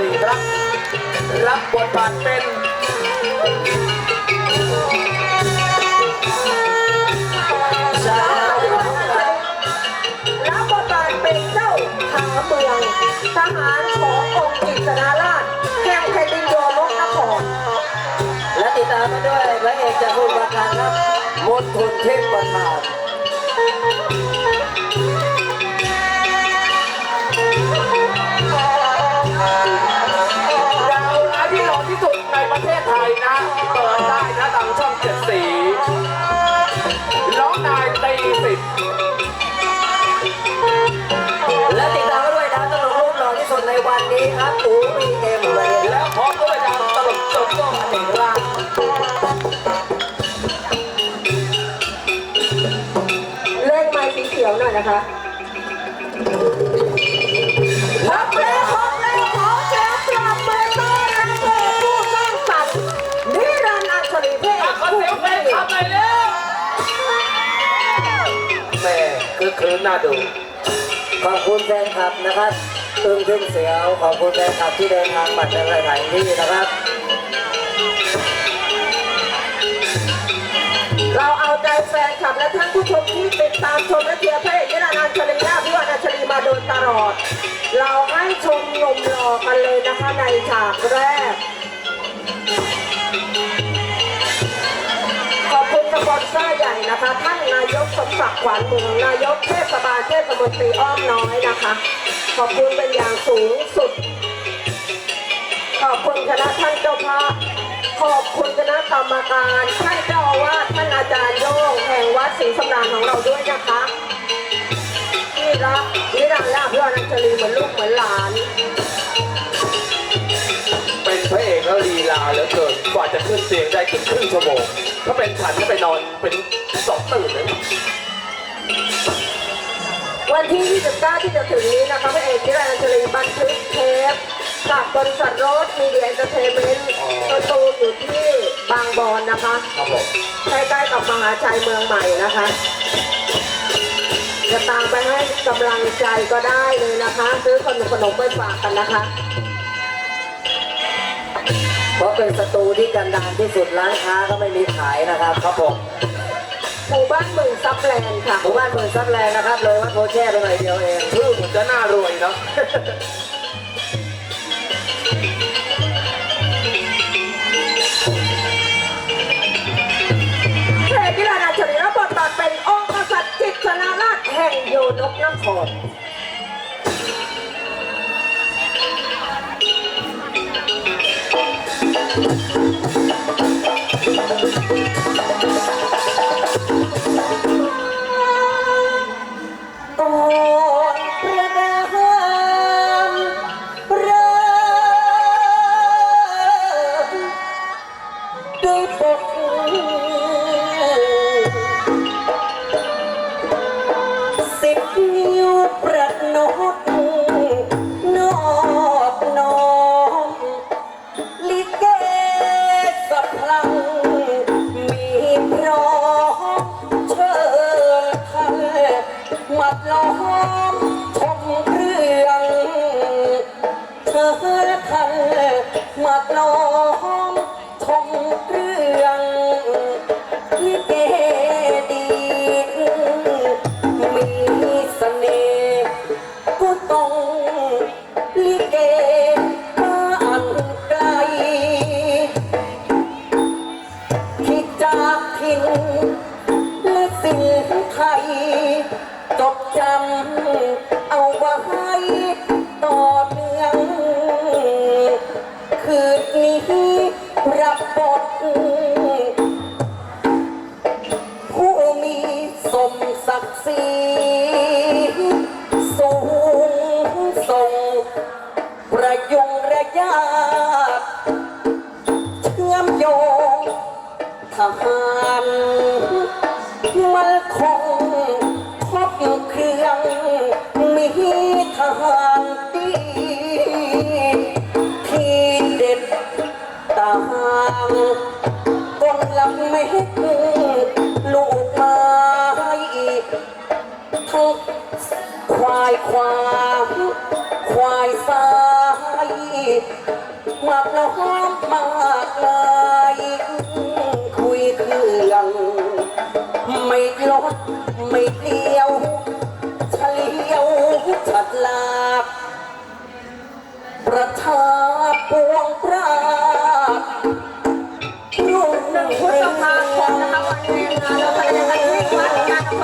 รีครับรับบทบาทเป็นชารับบทบาทเป็นเจ้าขาเมืองทหารขององค์กิษณาราชแห่งแผ่นดินโยมกนครและติดตามมาด้วยพระเอกจากคุณประการครับมนทุนเทพประธาน ประเทศไทยนะ เปิดได้นะทางช่องเจ็ดสีน้องนายตีสิบและติดตามมาด้วยดาวตลกรูปหล่อที่สุดในวันนี้ครับอูบีเอ็มเลย แล้วพร้อมด้วยดาวตลกโจโจ้อเนกราชเล่นไม้สีเขียวหน่อยนะคะ น่าดู ขอบคุณแฟนคลับนะครับตึงทึ่งเสียวขอบคุณแฟนคลับที่เดินทางมาจากหลายๆที่นะครับ เราเอาใจแฟนคลับและท่านผู้ชมที่ติดตามชมและเชียร์พระเอกนิรันดร์อัญชลีและพิวัฒน์อัญชลีมาโดยตลอด เราให้ชมหนุ่มหล่อกันเลยนะคะในฉากแรก สปอนเซอร์ใหญ่นะคะ ท่านนายกสมศักดิ์ขวัญเมืองนายกเทศบาลเทศมนตรีอ้อมน้อยนะคะ ขอบคุณเป็นอย่างสูงสุด ขอบคุณคณะท่านเจ้าภาพขอบคุณคณะกรรมการท่านเจ้าอาวาสท่านอาจารย์โย่งแห่งวัดศรีสำราญของเราด้วยนะคะที่รักนิรันดร์ลาภยอดนันจรีเหมือนลูกเหมือนหลาน พระเอกแล้วลีลาเหลือเกินกว่าจะขึ้นเตียงได้เกือบครึ่งชั่วโมงถ้าเป็นฉันจะไปนอนเป็นสองตื่นเลยนะวันที่ 29 ที่จะถึงนี้นะคะพระเอกนิรันดร์อัญชลีบันทึกเทปกับบริษัทโรสมีเดียเอนเตอร์เทนเมนต์ประตูอยู่ที่บางบอนนะคะครับผมใกล้ๆกับมหาชัยเมืองใหม่นะคะ จะตามไปให้กำลังใจก็ได้เลยนะคะ ซื้อขนมขนมไปฝากกันนะคะ เพราะเป็นสตูที่กันดารที่สุดร้านค้าก็ไม่มีขายนะครับครับผมหมู่บ้านเมืองซับแลนด์ค่ะหมู่บ้านเมืองซับแลนด์นะครับเลยวัดโพแช่ไปหน่อยเดียวเองชื่อเหมือนจะน่ารวยเนาะเพจที่ราชาชนีรับบทบาทเป็นองค์กษัตริย์จิตรนาราชแห่งโยนกนครางกนลำเม็ดลูกไม้ทั้งควายควางควายซ้ายมาพร้อมมากมายคุยเครื่องไม่ลดไม่เลี้ยวเฉลียวฉัดลาบประทา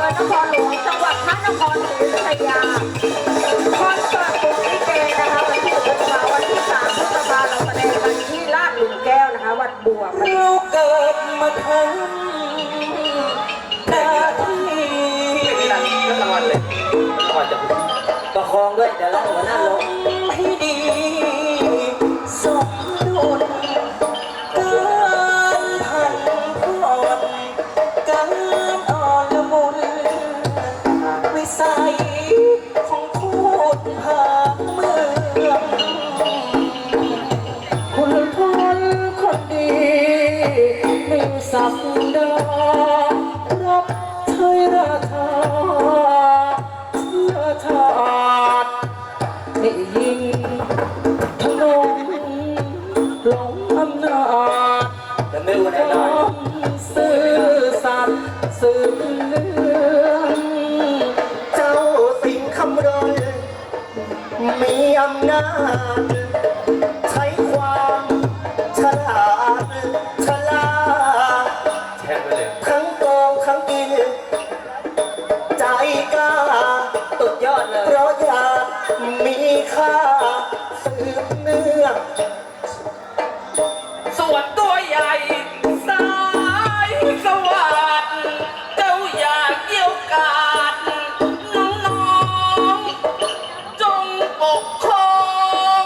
อำเภอนครหลวงจังหวัดพระนครศรีอยุธยาคอนเสิร์ตกลุ่มลิเกนะคะวันที่หนึ่งพฤษภาวันที่สามพฤษภาเราแสดงกันที่ลาดหลุมแก้วนะคะวัดบัวเราเกิดมาทำหน้าที่ไม่มีรางรางวัลเลยรางวัลจะประคองด้วยเดี๋ยวเราหัวหน้าลง มีศักดารับใช้ราชาเชื้อชาติให้ยิงพนมลงอำนาจจะไม่รู้แน่นอนซื่อสัตย์สืบเนื่องเจ้าสิงห์คำรณมีอำนาจ กครอง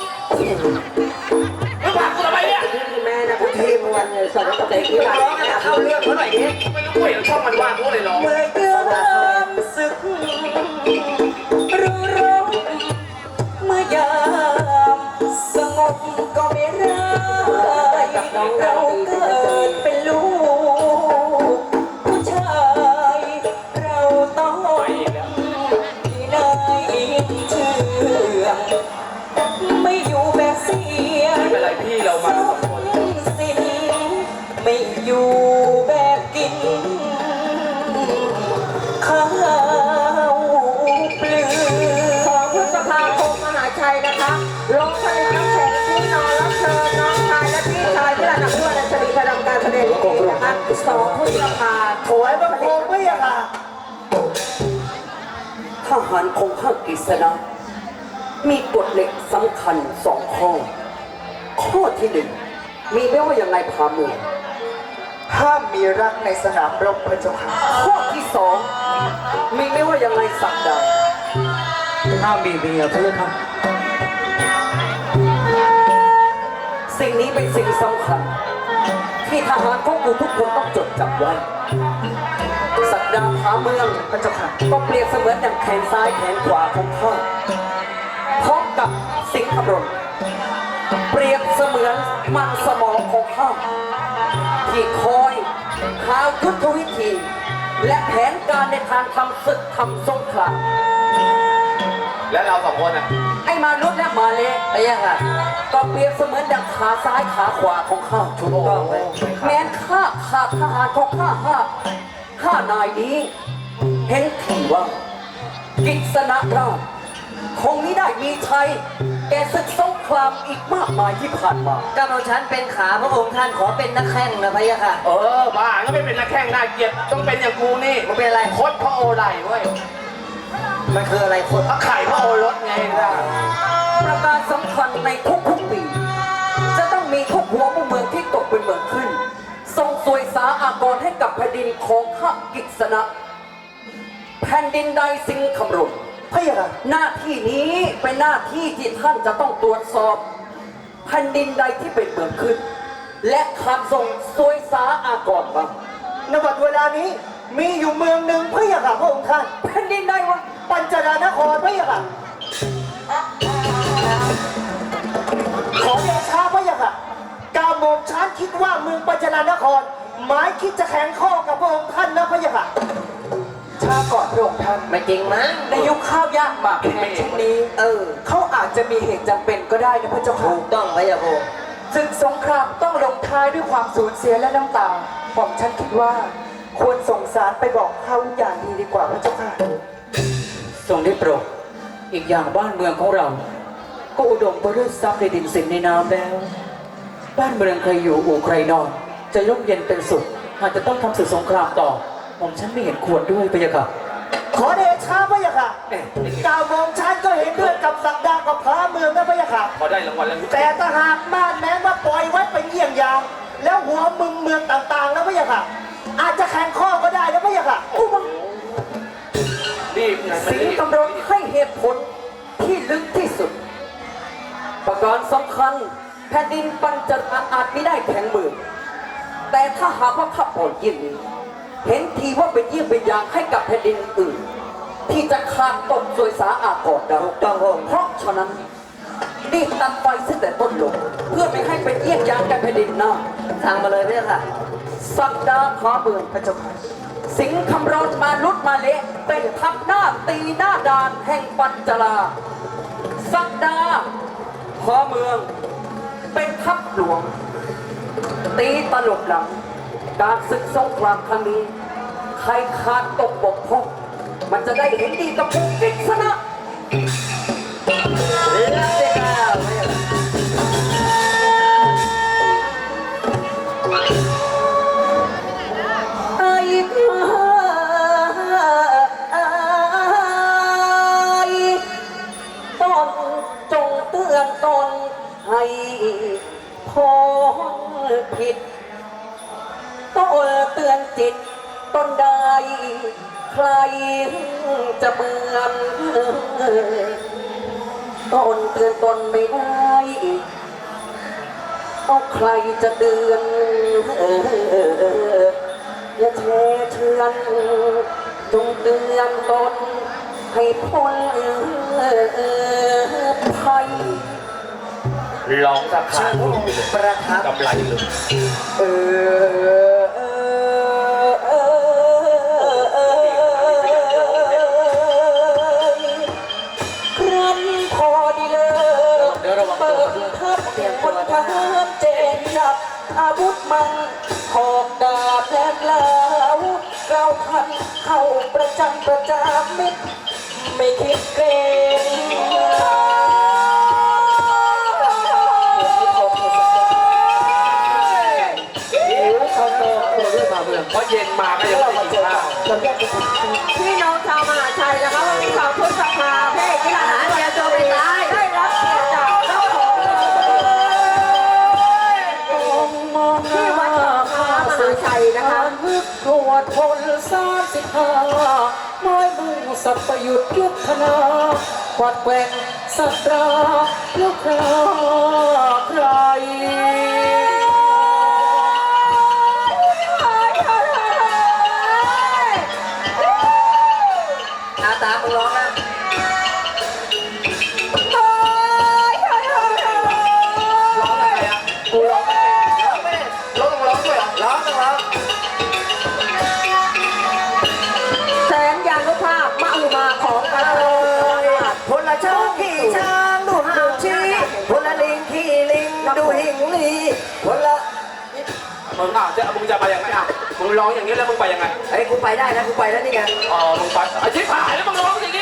ไม่ว่ากูทำไมเนี่ยที่แม่นะคะที่มวลสอนกับเด็กที่บ้านร้องเนี่ยเข้าเรื่องเขาหน่อยดิไม่รู้เว้ยช่องมันว่างกูเลยร้องเมื่อเกิดความสึกรู้ร้องเมื่อยามสงบก็ไม่ร้ายเราเกิดเป็น นะคะสองพฤษภาถวายบังคมไม่อะค่ะทหารคงข้างกฤษณะมีกฎเหล็กสำคัญสองข้อ ข้อที่หนึ่งมีไม่ว่าอย่างไรพาเมืองห้ามมีรักในสนามรบพระเจ้าค่ะข้อที่สองมีไม่ว่าอย่างไรสักดาห้ามมีเมียพระเจ้าค่ะสิ่งนี้เป็นสิ่งสำคัญ ที่ทหารของกูทุกคนต้องจดจำไว้ สักดาพาเมืองพระเจ้าค่ะก็เปรียบเสมือนอย่างแขนซ้ายแขนขวาของข้าพร้อมกับสิงห์อำรนเปรียบเสมือนมันสมองของข้าที่คอยหายุทธวิธี และแผนการในทางทำศึกทำสงครามและเราสองคนอะไอ้มานุษย์และมาเลไอ้ยังไง ก็เปรียบเสมือนดังขาซ้ายขาขวาของข้าถูกต้องไหมแม้นข้าขาดทหารของข้าห้าห้านายนี้ เห็นทีว่ากิษณะราชคงไม่ได้มีชัยแก่ศึกสงครามอีกมากมายที่ผ่านมา กำลังฉันเป็นขาพระองค์ท่านขอเป็นนักแข่งนะพะยะค่ะ เออบ้าก็ไม่เป็นนักแข่งน่าเกลียดต้องเป็นอย่างกูนี่มันเป็นอะไรโคตรพระโอไลเว้ยมันคืออะไรคนพระไข่พระโอรสไงล่ะ ประการสำคัญในทุกๆปี จะต้องมีทุกหัวมุมเมืองที่ตกเป็นเมืองขึ้น ทรงสวยสาอากรให้กับแผ่นดินของข้ากิษณะ แผ่นดินใดสิงห์คำรณพระเจ้าค่ะหน้าที่นี้เป็นหน้าที่ที่ท่านจะต้องตรวจสอบแผ่นดินใดที่เป็นเมืองขึ้น และขาดส่งสวยสาอากรบ้างนบัดเวลานี้มีอยู่เมืองหนึ่งพระเจ้าค่ะพระองค์ท่าน แผ่นดินใดวะปัญจดานครพระเจ้าค่ะ ขอเดชาพระเจ้าค่ะกาโมมช้านคิดว่าเมืองปัญจดานคร หมายคิดจะแข่งข้อกับพระองค์ท่านนะพระเจ้าค่ะช้าก่อนพระองค์ท่านไม่จริงมั้งในยุคข้าวยากหมากแพงเช่นนี้ เออ เขาอาจจะมีเหตุจำเป็นก็ได้นะพระเจ้าค่ะถูกต้องพระยาโคศึกสงครามต้องลงท้ายด้วยความสูญเสียและน้ำตาผมฉันคิดว่า ควรส่งสารไปบอกเขาอย่างดีดีกว่าพระเจ้าค่ะทรงได้โปรดอีกอย่างบ้านเมืองของเรา ก็อุดมไปด้วยทรัพย์ในดินสินในน้ำแล้ว บ้านเมืองใครอยู่อู่ใครนอน จะร่มเย็นเป็นสุขหากจะต้องทำศึกสงครามต่อผมฉันไม่เห็นควรด้วยพะยะค่ะ ขอเดชะพระยาค่ะกาวมองฉันก็เห็นด้วยกับสักดากับพระเมืองนะพระยาค่ะ พอได้รางวัลแล้วแต่ถ้าหากบ้านแม้ว่าปล่อยไว้เป็นเยี่ยงอย่างแล้วหัวมึงเมืองต่างๆนะพระยาค่ะ อาจจะแข่งข้อก็ได้นะพระยาค่ะรีบไงมันสิงรีบห์ตำรวจให้เหตุผลที่ลึกที่สุด ประการสำคัญ แผ่นดินปัญจราอาจไม่ได้แข็งมือ แต่ถ้าหากว่าข้าปล่อยเยี่ยงนี้เห็นทีว่าเป็นเยี่ยงเป็นอย่างให้กับแผ่นดินอื่น ที่จะขาดตนสวยสาอากอดดาถูกต้องพระองค์เพราะฉะนั้นรีบตัดไฟเสียแต่ต้นลงเพื่อไม่ให้เป็นเยี่ยงอย่างกับแผ่นดินหน้าสั่งมาเลยพระยาค่ะสักดาขอเบืองพระเจ้าค่ะสิงห์คำร้อนมาลุดมาเละเป็นทัพหน้าตีหน้าดานแห่งปัญจลา สักดา ขอเมือง เป็นทัพหลวง ตีตลบหลัง การศึกสงครามครั้งนี้ ใครขาดตกบกพร่องมันจะได้เห็นดีกับภูกิษณะ อนจิตตนใด ใครจะเหมือนตนเตือนตนไม่ได้เอาใครจะเดือนอย่าเทเชือนจงเตือนตนให้พ้นภัยร้องสักขาดทุนไปเลยประทับกำไรเลยเออเออ เข้าประจำประจามมิไม่คิดเกรง สับประยุทธยุทธนาขวัดแกว่งสัตราลูกคราใคร มึงอะจะมึงจะไปยังไงอะมึงร้องอย่างนี้แล้วมึงไปยังไงเฮ้ยกูไปได้นะกูไปแล้วนี่ไง อ๋อ มึงไปไอ้ชิบหายแล้วมึงร้องอย่างนี้